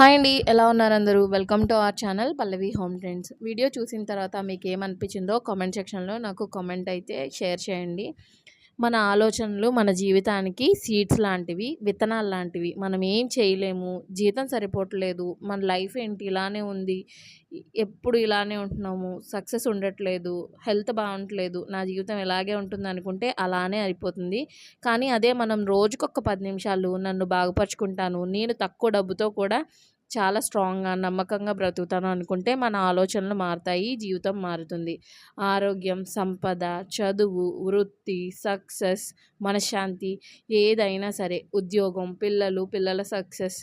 Hi అండి ఎలా ఉన్నారు అందరూ? Welcome to our channel Pallavi home trends video చూసిన తర్వాత మీకు ఏమనిపించిందో కామెంట్ సెక్షన్లో నాకు కామెంట్ అయితే షేర్ చేయండి. మన ఆలోచనలు మన జీవితానికి సీడ్స్ లాంటివి విత్తనాలు లాంటివి. మనం ఏం చేయలేము. జీతం సరిపోవట్లేదు. మన లైఫ్ ఏంటి? ఇలానే ఉంది. ఎప్పుడు ఇలానే ఉంటున్నాము. సక్సెస్ ఉండట్లేదు. హెల్త్ బాగుండట్లేదు నా జీవితం ఇలాగే ఉంటుంది అనుకుంటే అలానే అయిపోతుంది. కానీ అదే మనం రోజుకొక పది నిమిషాలు నన్ను బాగుపరుచుకుంటాను. నేను తక్కువ డబ్బుతో కూడా చాలా స్ట్రాంగ్గా నమ్మకంగా బ్రతుకుతాను అనుకుంటే మన ఆలోచనలు మారుతాయి జీవితం మారుతుంది. ఆరోగ్యం సంపద చదువు వృత్తి సక్సెస్ మనశ్శాంతి ఏదైనా సరే ఉద్యోగం పిల్లలు పిల్లల సక్సెస్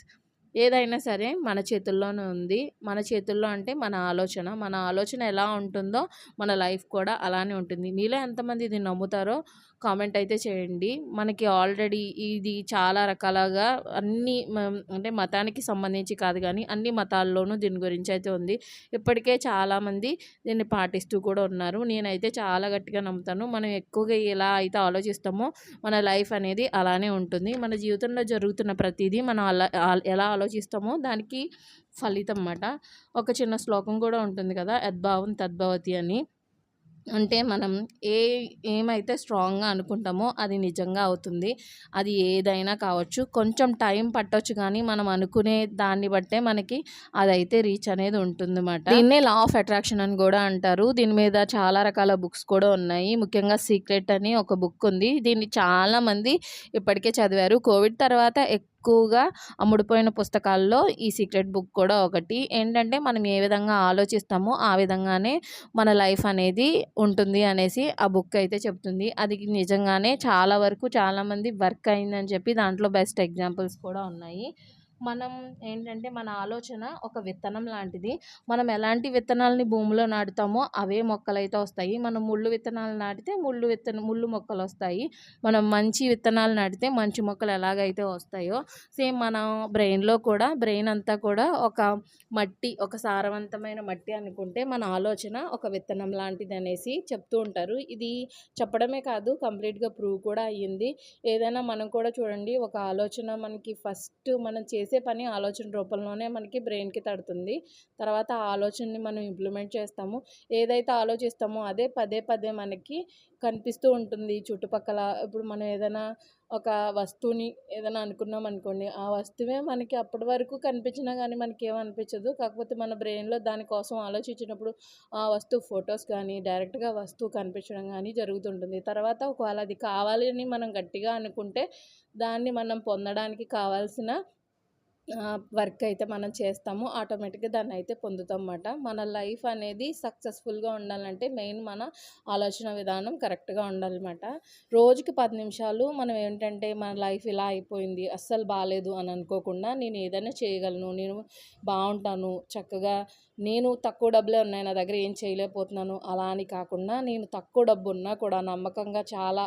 ఏదైనా సరే మన చేతుల్లోనే ఉంది. మన చేతుల్లో అంటే మన ఆలోచన. మన ఆలోచన ఎలా ఉంటుందో మన లైఫ్ కూడా అలానే ఉంటుంది. మీలో ఎంతమంది ఇది నమ్ముతారో కామెంట్ అయితే చేయండి. మనకి ఆల్రెడీ ఇది చాలా రకాలుగా అన్ని అంటే మతానికి సంబంధించి కాదు కానీ అన్ని మతాల్లోనూ దీని గురించి అయితే ఉంది. ఇప్పటికే చాలామంది దీన్ని పాటిస్తూ కూడా ఉన్నారు. నేనైతే చాలా గట్టిగా నమ్ముతాను. మనం ఎక్కువగా ఎలా అయితే ఆలోచిస్తామో మన లైఫ్ అనేది అలానే ఉంటుంది. మన జీవితంలో జరుగుతున్న ప్రతిదీ మనం అలా ఎలా ఆలోచిస్తామో దానికి ఫలితం అన్నమాట ఒక చిన్న శ్లోకం కూడా ఉంటుంది కదా యద్భావం తద్భవతి అని. అంటే మనం ఏ ఏమైతే స్ట్రాంగ్గా అనుకుంటామో అది నిజంగా అవుతుంది. అది ఏదైనా కావచ్చు. కొంచెం టైం పట్టవచ్చు కానీ మనం అనుకునే దాన్ని బట్టే మనకి అదైతే రీచ్ అనేది ఉంటుంది అన్నమాట దీన్నే లా ఆఫ్ అట్రాక్షన్ అని కూడా అంటారు. దీని మీద చాలా రకాల బుక్స్ కూడా ఉన్నాయి. ముఖ్యంగా సీక్రెట్ అని ఒక బుక్ ఉంది. దీన్ని చాలామంది ఇప్పటికే చదివారు. కోవిడ్ తర్వాత ఎక్కువగా అమ్ముడుపోయిన పుస్తకాల్లో ఈ సీక్రెట్ బుక్ కూడా ఒకటి. ఏంటంటే మనం ఏ విధంగా ఆలోచిస్తామో ఆ విధంగానే మన లైఫ్ అనేది ఉంటుంది అనేసి ఆ బుక్ అయితే చెప్తుంది. అది నిజంగానే చాలా వరకు చాలామంది వర్క్ అయిందని చెప్పి దాంట్లో బెస్ట్ ఎగ్జాంపుల్స్ కూడా ఉన్నాయి. మనం ఏంటంటే మన ఆలోచన ఒక విత్తనం లాంటిది. మనం ఎలాంటి విత్తనాలని భూమిలో నాటుతామో అవే మొక్కలు అయితే వస్తాయి. మనం ముళ్ళు విత్తనాలు నాటితే ముళ్ళు విత్తన ముళ్ళు మొక్కలు వస్తాయి. మనం మంచి విత్తనాలు నాటితే మంచి మొక్కలు ఎలాగైతే వస్తాయో సేమ్ మన బ్రెయిన్లో కూడా బ్రెయిన్ అంతా కూడా ఒక మట్టి ఒక సారవంతమైన మట్టి అనుకుంటే మన ఆలోచన ఒక విత్తనం లాంటిది అనేసి చెప్తూ ఉంటారు. ఇది చెప్పడమే కాదు కంప్లీట్గా ప్రూవ్ కూడా అయ్యింది. ఏదైనా మనం కూడా చూడండి ఒక ఆలోచన మనకి ఫస్ట్ మనం చేసే చేసే పని ఆలోచన రూపంలోనే మనకి బ్రెయిన్కి తడుతుంది. తర్వాత ఆ ఆలోచనని మనం ఇంప్లిమెంట్ చేస్తాము. ఏదైతే ఆలోచిస్తామో అదే పదే పదే మనకి కనిపిస్తూ ఉంటుంది. చుట్టుపక్కల ఇప్పుడు మనం ఏదైనా ఒక వస్తువుని ఏదైనా అనుకున్నాం అనుకోండి ఆ వస్తువే మనకి అప్పటి వరకు కనిపించినా కానీ మనకి ఏమనిపించదు కాకపోతే మన బ్రెయిన్లో దానికోసం ఆలోచించినప్పుడు ఆ వస్తువు ఫొటోస్ కానీ డైరెక్ట్గా వస్తువు కనిపించడం కానీ జరుగుతుంటుంది. తర్వాత ఒకవేళ అది కావాలని మనం గట్టిగా అనుకుంటే దాన్ని మనం పొందడానికి కావాల్సిన వర్క్ అయితే మనం చేస్తాము. ఆటోమేటిక్గా దాన్ని అయితే పొందుతాం అన్నమాట మన లైఫ్ అనేది సక్సెస్ఫుల్గా ఉండాలంటే మెయిన్ మన ఆలోచన విధానం కరెక్ట్గా ఉండాలన్నమాట. రోజుకి పది నిమిషాలు మనం ఏంటంటే మన లైఫ్ ఇలా అయిపోయింది అస్సలు బాగాలేదు అని అనుకోకుండా నేను ఏదైనా చేయగలను నేను బాగుంటాను చక్కగా నేను తక్కువ డబ్బులే ఉన్నాయి నా దగ్గర ఏం చేయలేకపోతున్నాను అలా అని కాకుండా నేను తక్కువ డబ్బు ఉన్నా కూడా నమ్మకంగా చాలా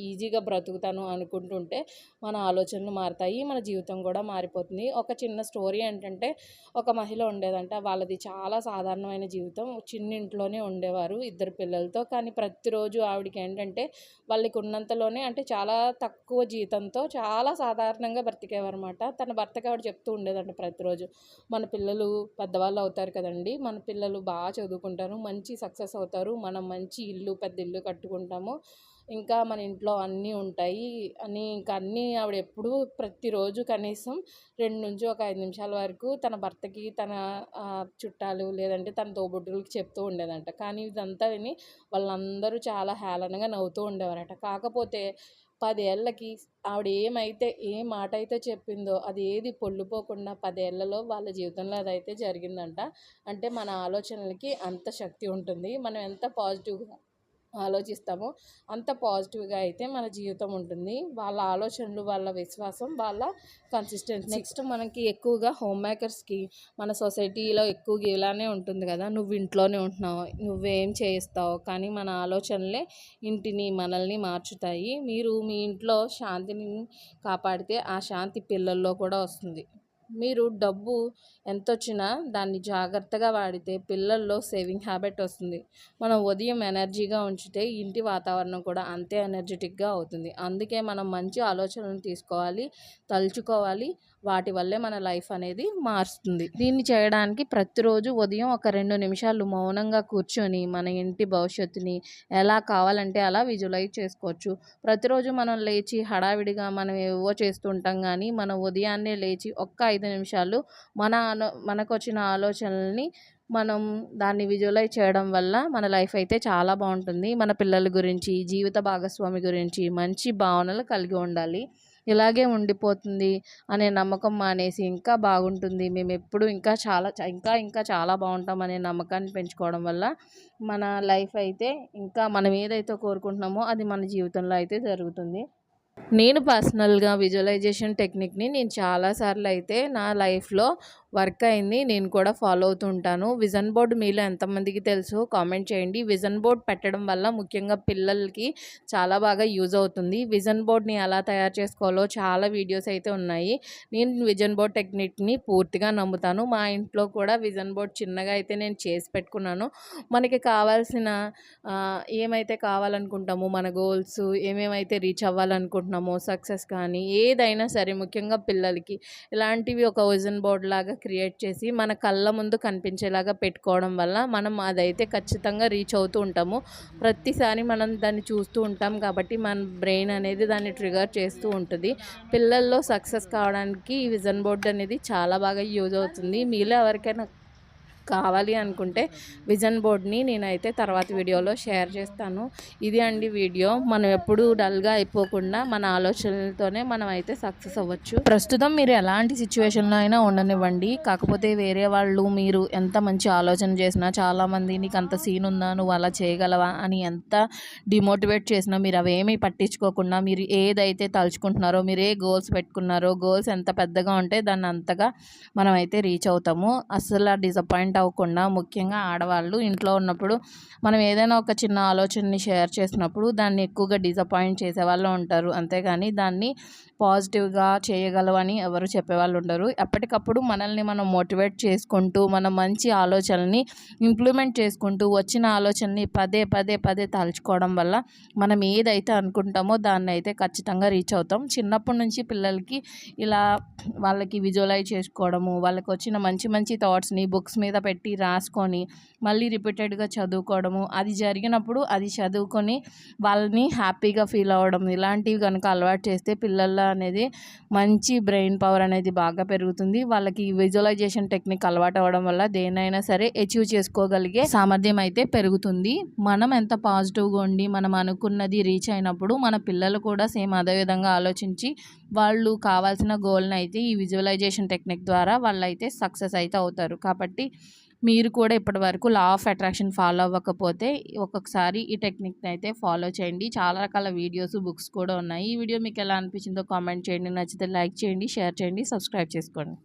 ఈజీగా బ్రతుకుతాను అనుకుంటుంటే మన ఆలోచనలు మారుతాయి మన జీవితం కూడా మారిపోతుంది. ఒక చిన్న స్టోరీ ఏంటంటే ఒక మహిళ ఉండేదంట. వాళ్ళది చాలా సాధారణమైన జీవితం. చిన్న ఇంట్లోనే ఉండేవారు ఇద్దరు పిల్లలతో. కానీ ప్రతిరోజు ఆవిడకి ఏంటంటే వాళ్ళకి ఉన్నంతలోనే అంటే చాలా తక్కువ జీతంతో చాలా సాధారణంగా బ్రతికేవారు అనమాట తన భర్తకి ఆవిడ చెప్తూ ఉండేదంట ప్రతిరోజు మన పిల్లలు పెద్దవాళ్ళు అవుతారు కదండి. మన పిల్లలు బాగా చదువుకుంటారు. మంచి సక్సెస్ అవుతారు. మనం మంచి ఇల్లు పెద్ద ఇల్లు కట్టుకుంటాము. ఇంకా మన ఇంట్లో అన్నీ ఉంటాయి. అని ఇంకా అన్నీ ఆవిడ ఎప్పుడూ ప్రతిరోజు కనీసం రెండు నుంచి ఒక ఐదు నిమిషాల వరకు తన భర్తకి తన చుట్టాలు లేదంటే తన తోబుట్టులకి చెప్తూ ఉండేదంట. కానీ ఇదంతా విని వాళ్ళందరూ చాలా హేళనగా నవ్వుతూ ఉండేవారట. కాకపోతే పదేళ్ళకి ఆవిడ ఏమైతే ఏ మాట అయితే చెప్పిందో అది ఏది పొల్లుపోకుండా పదేళ్ళలో వాళ్ళ జీవితంలో అదైతే జరిగిందంట. అంటే మన ఆలోచనలకి అంత శక్తి ఉంటుంది. మనం ఎంత పాజిటివ్గా ఆలోచిస్తామో. అంత పాజిటివ్గా అయితే మన జీవితం ఉంటుంది. వాళ్ళ ఆలోచనలు వాళ్ళ విశ్వాసం వాళ్ళ కన్సిస్టెన్సీ నెక్స్ట్ మనకి ఎక్కువగా హోమ్ మేకర్స్కి మన సొసైటీలో ఎక్కువగా ఇలానే ఉంటుంది కదా. నువ్వు ఇంట్లోనే ఉంటున్నావు నువ్వేం చేస్తావు? కానీ మన ఆలోచనలే ఇంటిని మనల్ని మార్చుతాయి. మీరు మీ ఇంట్లో శాంతిని కాపాడితే ఆ శాంతి పిల్లల్లో కూడా వస్తుంది. మీరు డబ్బు ఎంత వచ్చినా దాన్ని జాగ్రత్తగా వాడితే పిల్లల్లో సేవింగ్ హ్యాబిట్ వస్తుంది. మనం ఉదయం ఎనర్జీగా ఉంచితే ఇంటి వాతావరణం కూడా అంతే ఎనర్జెటిక్గా అవుతుంది. అందుకే మనం మంచి ఆలోచనలు తీసుకోవాలి తలుచుకోవాలి. వాటి వల్లే మన లైఫ్ అనేది మారుస్తుంది. దీన్ని చేయడానికి ప్రతిరోజు ఉదయం ఒక రెండు నిమిషాలు మౌనంగా కూర్చొని మన ఇంటి భవిష్యత్తుని ఎలా కావాలంటే అలా విజువలైజ్ చేసుకోవచ్చు. ప్రతిరోజు మనం లేచి హడావిడిగా మనం ఏవో చేస్తుంటాం కానీ మనం ఉదయాన్నే లేచి ఒక్క ఐదు నిమిషాలు మన ఆలో మనకు వచ్చిన ఆలోచనల్ని మనం దాన్ని విజువలైజ్ చేయడం వల్ల మన లైఫ్ అయితే చాలా బాగుంటుంది. మన పిల్లల గురించి జీవిత భాగస్వామి గురించి మంచి భావనలు కలిగి ఉండాలి. ఇలాగే ఉండిపోతుంది అనే నమ్మకం మానేసి ఇంకా బాగుంటుంది. మేము ఎప్పుడు ఇంకా చాలా ఇంకా ఇంకా చాలా బాగుంటాం అనే నమ్మకాన్ని పెంచుకోవడం వల్ల మన లైఫ్ అయితే ఇంకా మనం ఏదైతే కోరుకుంటున్నామో అది మన జీవితంలో అయితే జరుగుతుంది. నేను పర్సనల్గా విజువలైజేషన్ టెక్నిక్ని నేను చాలాసార్లు అయితే నా లైఫ్లో వర్క్ అయింది. నేను కూడా ఫాలో అవుతూ ఉంటాను విజన్ బోర్డ్ మీలో ఎంతమందికి తెలుసు కామెంట్ చేయండి. విజన్ బోర్డ్ పెట్టడం వల్ల ముఖ్యంగా పిల్లలకి చాలా బాగా యూజ్ అవుతుంది. విజన్ బోర్డ్ని ఎలా తయారు చేసుకోవాలో చాలా వీడియోస్ అయితే ఉన్నాయి. నేను విజన్ బోర్డ్ టెక్నిక్ని పూర్తిగా నమ్ముతాను. మా ఇంట్లో కూడా విజన్ బోర్డ్ చిన్నగా అయితే నేను చేసి పెట్టుకున్నాను. మనకి కావాల్సిన ఏమైతే కావాలనుకుంటామో మన గోల్స్ ఏమేమైతే రీచ్ అవ్వాలనుకుంటున్నామో సక్సెస్ కానీ ఏదైనా సరే ముఖ్యంగా పిల్లలకి ఇలాంటివి ఒక విజన్ బోర్డ్ లాగా క్రియేట్ చేసి మన కళ్ళ ముందు కనిపించేలాగా పెట్టుకోవడం వల్ల మనం అదైతే ఖచ్చితంగా రీచ్ అవుతూ ఉంటాము. ప్రతిసారి మనం దాన్ని చూస్తూ ఉంటాం కాబట్టి మన బ్రెయిన్ అనేది దాన్ని ట్రిగర్ చేస్తూ ఉంటుంది. పిల్లల్లో సక్సెస్ కావడానికి ఈ విజన్ బోర్డ్ అనేది చాలా బాగా యూజ్ అవుతుంది. మీలో ఎవరికైనా కావాలి అనుకుంటే విజన్ బోర్డ్ని నేనైతే తర్వాత వీడియోలో షేర్ చేస్తాను. ఇది అండి వీడియో. మనం ఎప్పుడు డల్గా అయిపోకుండా మన ఆలోచనలతోనే మనం అయితే సక్సెస్ అవ్వచ్చు. ప్రస్తుతం మీరు ఎలాంటి సిచ్యువేషన్లో అయినా ఉండనివ్వండి. కాకపోతే వేరే వాళ్ళు మీరు ఎంత మంచి ఆలోచన చేసినా చాలామంది నీకు అంత సీన్ ఉందా? నువ్వు అలా చేయగలవా? అని ఎంత డిమోటివేట్ చేసినా మీరు అవేమీ పట్టించుకోకుండా మీరు ఏదైతే తలుచుకుంటున్నారో మీరు ఏ గోల్స్ పెట్టుకున్నారో గోల్స్ ఎంత పెద్దగా ఉంటే దాన్ని అంతగా మనం అయితే రీచ్ అవుతాము. అసలు డిసప్పాయింట్ అవ్వకుండా ముఖ్యంగా ఆడవాళ్ళు ఇంట్లో ఉన్నప్పుడు మనం ఏదైనా ఒక చిన్న ఆలోచనని షేర్ చేసినప్పుడు దాన్ని ఎక్కువగా డిసప్పాయింట్ చేసేవాళ్ళు ఉంటారు. అంతేగాని దాన్ని పాజిటివ్గా చేయగలవని ఎవరు చెప్పేవాళ్ళు ఉండరు. ఎప్పటికప్పుడు మనల్ని మనం మోటివేట్ చేసుకుంటూ మన మంచి ఆలోచనల్ని ఇంప్లిమెంట్ చేసుకుంటూ వచ్చిన ఆలోచనని పదే పదే పదే తలుచుకోవడం వల్ల మనం ఏదైతే అనుకుంటామో దాన్ని అయితే ఖచ్చితంగా రీచ్ అవుతాం. చిన్నప్పటి నుంచి పిల్లలకి ఇలా వాళ్ళకి విజువలైజ్ చేసుకోవడము వాళ్ళకి వచ్చిన మంచి మంచి థాట్స్ని బుక్స్ మీద పెట్టి రాసుకొని మళ్ళీ రిపీటెడ్గా చదువుకోవడము అది జరిగినప్పుడు అది చదువుకొని వాళ్ళని హ్యాపీగా ఫీల్ అవ్వడం ఇలాంటివి కనుక అలవాటు చేస్తే పిల్లల్లో అనేది మంచి బ్రెయిన్ పవర్ అనేది బాగా పెరుగుతుంది. వాళ్ళకి విజువలైజేషన్ టెక్నిక్ అలవాటు అవ్వడం వల్ల దేనైనా సరే అచీవ్ చేసుకోగలిగే సామర్థ్యం అయితే పెరుగుతుంది. మనం ఎంత పాజిటివ్గా ఉండి మనం అనుకున్నది రీచ్ అయినప్పుడు మన పిల్లలు కూడా సేమ్ అదే విధంగా ఆలోచించి వాళ్ళు కావాల్సిన గోల్ని అయితే ఈ విజువలైజేషన్ టెక్నిక్ ద్వారా వాళ్ళు అయితే సక్సెస్ అయితే అవుతారు. కాబట్టి మీరు కూడా ఇప్పటి వరకు లా ఆఫ్ అట్రాక్షన్ ఫాలో అవ్వకపోతే ఒక్కొక్కసారి ఈ టెక్నిక్ని అయితే ఫాలో చేయండి. చాలా రకాల వీడియోస్ బుక్స్ కూడా ఉన్నాయి. ఈ వీడియో మీకు ఎలా అనిపించిందో కామెంట్ చేయండి. నచ్చితే లైక్ చేయండి షేర్ చేయండి సబ్స్క్రైబ్ చేసుకోండి.